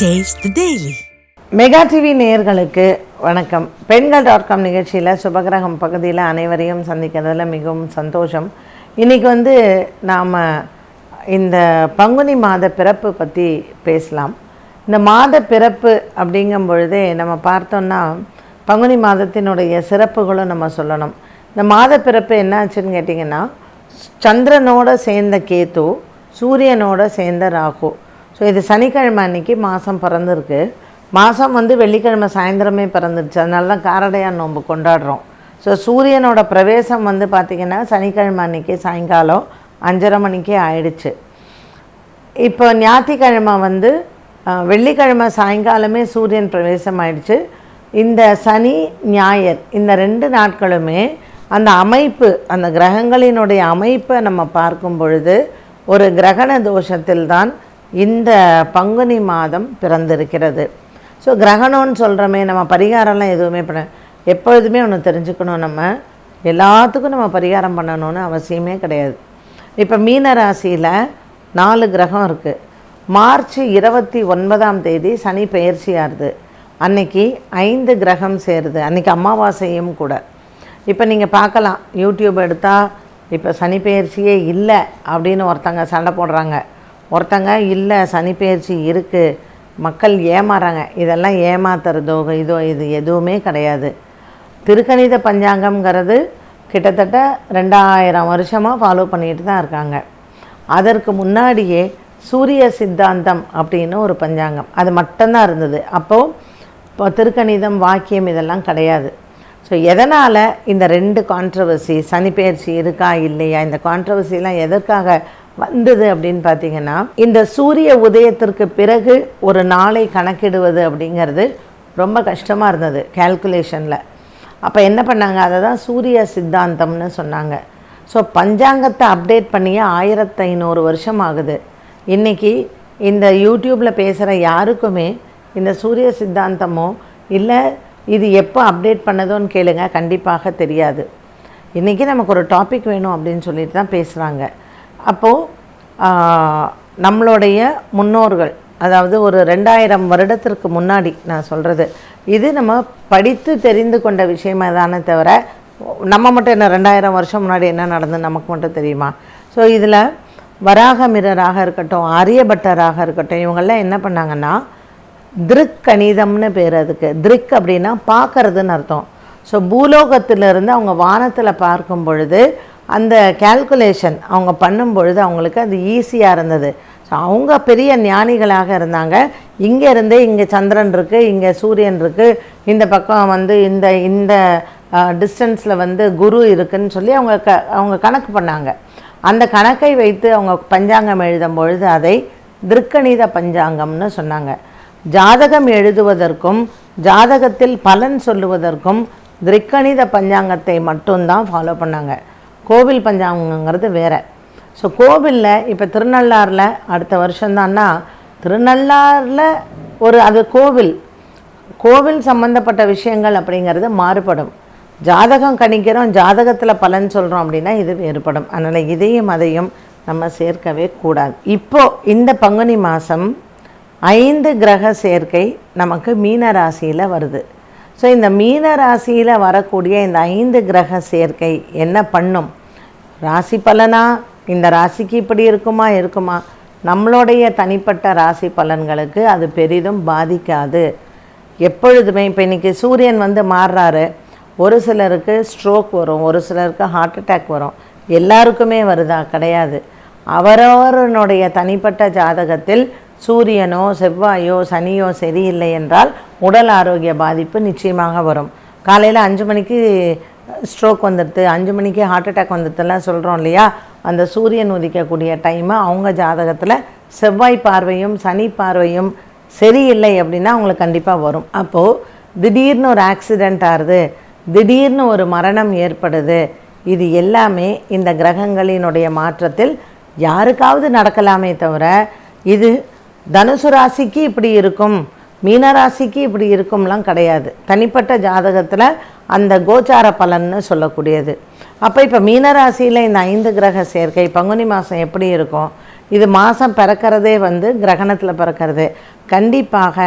Taste daily mega TV நேயர்களுக்கு வணக்கம். பெண்கள் டாட் காம் நிகழ்ச்சியில் சுபகிரகம் பகுதியில் அனைவரையும் சந்திக்கிறதுல மிகவும் சந்தோஷம். இன்றைக்கி வந்து நாம் இந்த பங்குனி மாத பிறப்பு பற்றி பேசலாம். இந்த மாத பிறப்பு அப்படிங்கும் பொழுதே நம்ம பார்த்தோன்னா பங்குனி மாதத்தினுடைய சிறப்புகளும் நம்ம சொல்லணும். இந்த மாத பிறப்பு என்னாச்சுன்னு கேட்டிங்கன்னா சந்திரனோட சேர்ந்த கேத்து சூரியனோட சேர்ந்த ராகு. ஸோ இது சனிக்கிழமை அன்னைக்கு மாதம் பிறந்திருக்கு. மாதம் வந்து வெள்ளிக்கிழமை சாயந்தரமே பிறந்துருச்சு. அதனால தான் காரடையான் நோன்பு கொண்டாடுறோம். ஸோ சூரியனோட பிரவேசம் வந்து பார்த்திங்கன்னா சனிக்கிழமை அன்னைக்கு சாயங்காலம் அஞ்சரை மணிக்கே ஆயிடுச்சு. இப்போ ஞாயிற்றுக்கிழமை வந்து வெள்ளிக்கிழமை சாயங்காலமே சூரியன் பிரவேசம் ஆயிடுச்சு. இந்த சனி ஞாயிறு இந்த ரெண்டு நாட்களுமே அந்த அமைப்பு அந்த கிரகங்களினுடைய அமைப்பை நம்ம பார்க்கும் பொழுது ஒரு கிரகண தோஷத்தில்தான் இந்த பங்குனி மாதம் பிறந்திருக்கிறது. ஸோ கிரகணம்னு சொல்கிறோமே நம்ம பரிகாரம்லாம் எதுவுமே பண்ண எப்பொழுதுமே ஒன்று தெரிஞ்சுக்கணும் நம்ம. எல்லாத்துக்கும் நம்ம பரிகாரம் பண்ணணும்னு அவசியமே கிடையாது. இப்போ மீன ராசியில் நாலு கிரகம் இருக்குது மார்ச் இருபத்தி ஒன்பதாம் தேதி சனி பெயர்ச்சியாகுது அன்னைக்கு ஐந்து கிரகம் சேருது. அன்னைக்கு அமாவாசையும் கூட. இப்போ நீங்கள் பார்க்கலாம் யூடியூப் எடுத்தால் இப்போ சனி பெயர்ச்சியே இல்லை அப்படின்னு ஒருத்தங்க சண்டை போடுறாங்க. ஒருத்தங்க இல்லை சனிப்பெயர்ச்சி இருக்குது மக்கள் ஏமாறாங்க. இதெல்லாம் ஏமாத்துறதோ இதோ இது எதுவுமே கிடையாது. திருக்கணித பஞ்சாங்கம்ங்கிறது கிட்டத்தட்ட ரெண்டாயிரம் வருஷமாக ஃபாலோ பண்ணிட்டு தான் இருக்காங்க. அதற்கு முன்னாடியே சூரிய சித்தாந்தம் அப்படின்னு ஒரு பஞ்சாங்கம். அது மட்டும்தான் இருந்தது. அப்போது இப்போ திருக்கணிதம் வாக்கியம் இதெல்லாம் கிடையாது. ஸோ எதனால் இந்த ரெண்டு கான்ட்ரவர்சி சனிப்பெயர்ச்சி இருக்கா இல்லையா இந்த கான்ட்ரவர்சிலாம் எதற்காக வந்தது அப்படின்னு பார்த்தீங்கன்னா இந்த சூரிய உதயத்திற்கு பிறகு ஒரு நாளை கணக்கிடுவது அப்படிங்கிறது ரொம்ப கஷ்டமாக இருந்தது கேல்குலேஷனில் அப்போ என்ன பண்ணாங்க? அதை தான் சூரிய சித்தாந்தம்னு சொன்னாங்க. ஸோ பஞ்சாங்கத்தை அப்டேட் பண்ணியே ஆயிரத்து ஐநூறு வருஷம் ஆகுது இன்றைக்கி இந்த யூடியூப்பில் பேசுகிற யாருக்குமே இந்த சூரிய சித்தாந்தமோ இல்லை இது எப்போ அப்டேட் பண்ணதோன்னு கேளுங்க கண்டிப்பாக தெரியாது. இன்றைக்கி நமக்கு ஒரு டாபிக் வேணும் அப்படின்னு சொல்லிட்டு தான் பேசுகிறாங்க அப்போது நம்மளுடைய முன்னோர்கள் அதாவது ஒரு ரெண்டாயிரம் வருடத்திற்கு முன்னாடி நான் சொல்கிறது இது நம்ம படித்து தெரிந்து கொண்ட விஷயமா தானே தவிர நம்ம மட்டும் என்ன ரெண்டாயிரம் வருஷம் முன்னாடி என்ன நடந்து நமக்கு மட்டும் தெரியுமா? ஸோ இதில் வராகமிரராக இருக்கட்டும் ஆரியபட்டராக இருக்கட்டும் இவங்கெல்லாம் என்ன பண்ணாங்கன்னா திருக்கணிதம்னு பேர் அதுக்கு. திருக் அப்படின்னா பார்க்கறதுன்னு அர்த்தம். ஸோ பூலோகத்திலிருந்து அவங்க வானத்தில் பார்க்கும் பொழுது அந்த கால்குலேஷன் அவங்க பண்ணும் பொழுது அவங்களுக்கு அது ஈஸியாக இருந்தது. ஸோ அவங்க பெரிய ஞானிகளாக இருந்தாங்க. இங்கே இருந்தே இங்கே சந்திரன் இருக்குது இங்கே சூரியன் இருக்குது இந்த பக்கம் வந்து இந்த இந்த டிஸ்டன்ஸில் வந்து குரு இருக்குன்னு சொல்லி அவங்க க அவங்க கணக்கு பண்ணாங்க. அந்த கணக்கை வைத்து அவங்க பஞ்சாங்கம் எழுதும் பொழுது அதை திருக்கணித பஞ்சாங்கம்னு சொன்னாங்க. ஜாதகம் எழுதுவதற்கும் ஜாதகத்தில் பலன் சொல்லுவதற்கும் திருக்கணித பஞ்சாங்கத்தை மட்டும்தான் ஃபாலோ பண்ணாங்க. கோவில் பஞ்சாங்கங்கிறது வேறு. ஸோ கோவிலில் இப்போ திருநள்ளாறில் அடுத்த வருஷம்தான்னா திருநள்ளாறில் ஒரு அது கோவில். கோவில் சம்மந்தப்பட்ட விஷயங்கள் அப்படிங்கிறது மாறுபடும். ஜாதகம் கணிக்கிறோம் ஜாதகத்தில் பலன் சொல்கிறோம் அப்படின்னா இது வேறுபடும். அதனால் இதையும் அதையும் நம்ம சேர்க்கவே கூடாது. இப்போது இந்த பங்குனி மாதம் ஐந்து கிரக சேர்க்கை நமக்கு மீன ராசியில் வருது. ஸோ இந்த மீன ராசியில் வரக்கூடிய இந்த ஐந்து கிரக சேர்க்கை என்ன பண்ணும்? ராசி பலனா? இந்த ராசிக்கு இப்படி இருக்குமா இருக்குமா? நம்மளுடைய தனிப்பட்ட ராசி பலன்களுக்கு அது பெரிதும் பாதிக்காது. எப்பொழுதுமே இப்போ இன்றைக்கி சூரியன் வந்து மாறுறாரு. ஒரு சிலருக்கு ஸ்ட்ரோக் வரும் ஒரு சிலருக்கு ஹார்ட் அட்டாக் வரும். எல்லாருக்குமே வருதா? கிடையாது. அவரவருடைய தனிப்பட்ட ஜாதகத்தில் சூரியனோ செவ்வாயோ சனியோ சரியில்லை என்றால் உடல் ஆரோக்கிய பாதிப்பு நிச்சயமாக வரும். காலையில் அஞ்சு மணிக்கு ஸ்ட்ரோக் வந்துடுது அஞ்சு மணிக்கு ஹார்ட் அட்டாக் வந்துடுதுலாம் சொல்கிறோம் இல்லையா? அந்த சூரியன் உதிக்கக்கூடிய டைமை அவங்க ஜாதகத்தில் செவ்வாய் பார்வையும் சனி பார்வையும் சரியில்லை அப்படின்னா அவங்களுக்கு கண்டிப்பாக வரும். அப்போது திடீர்னு ஒரு ஆக்சிடெண்ட் ஆகுது திடீர்னு ஒரு மரணம் ஏற்படுது இது எல்லாமே இந்த கிரகங்களினுடைய மாற்றத்தில் யாருக்காவது நடக்கலாமே தவிர இது தனுசு ராசிக்கு இப்படி இருக்கும் மீனராசிக்கு இப்படி இருக்கும்லாம் கிடையாது. தனிப்பட்ட ஜாதகத்தில் அந்த கோச்சார பலன்னு சொல்லக்கூடியது. அப்போ இப்போ மீனராசியில் இந்த ஐந்து கிரக சேர்க்கை பங்குனி மாதம் எப்படி இருக்கும்? இது மாதம் பிறக்கிறதே வந்து கிரகணத்தில் பிறக்கிறது. கண்டிப்பாக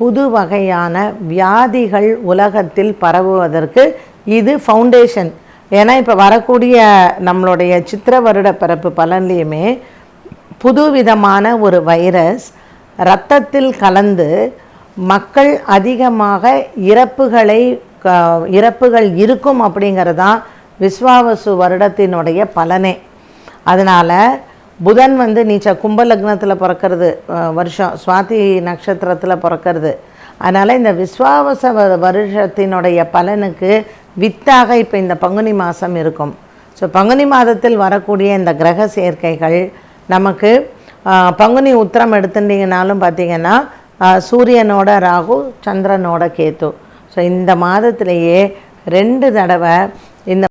புது வகையான வியாதிகள் உலகத்தில் பரவுவதற்கு இது ஃபவுண்டேஷன் ஏன்னா இப்போ வரக்கூடிய நம்மளுடைய சித்திர வருட பிறப்பு பலன்லேயுமே புது விதமான ஒரு வைரஸ் இரத்தத்தில் கலந்து மக்கள் அதிகமாக இறப்புகளை க இறப்புகள் இருக்கும் அப்படிங்கிறது தான் விஸ்வாவசு வருடத்தினுடைய பலனே. அதனால் புதன் வந்து நீச்ச கும்ப லக்னத்தில் பிறக்கிறது வருஷம் சுவாதி நட்சத்திரத்தில் பிறக்கிறது. அதனால் இந்த விஸ்வாவச வ- வருஷத்தினுடைய பலனுக்கு வித்தாக இப்போ இந்த பங்குனி மாதம் இருக்கும். ஸோ பங்குனி மாதத்தில் வரக்கூடிய இந்த கிரக சேர்க்கைகள் நமக்கு பங்குனி உத்திரம் எடுத்துட்டிங்கனாலும் பார்த்தீங்கன்னா சூரியனோட ராகு சந்திரனோட கேத்து. ஸோ இந்த மாதத்திலேயே ரெண்டு தடவை இந்த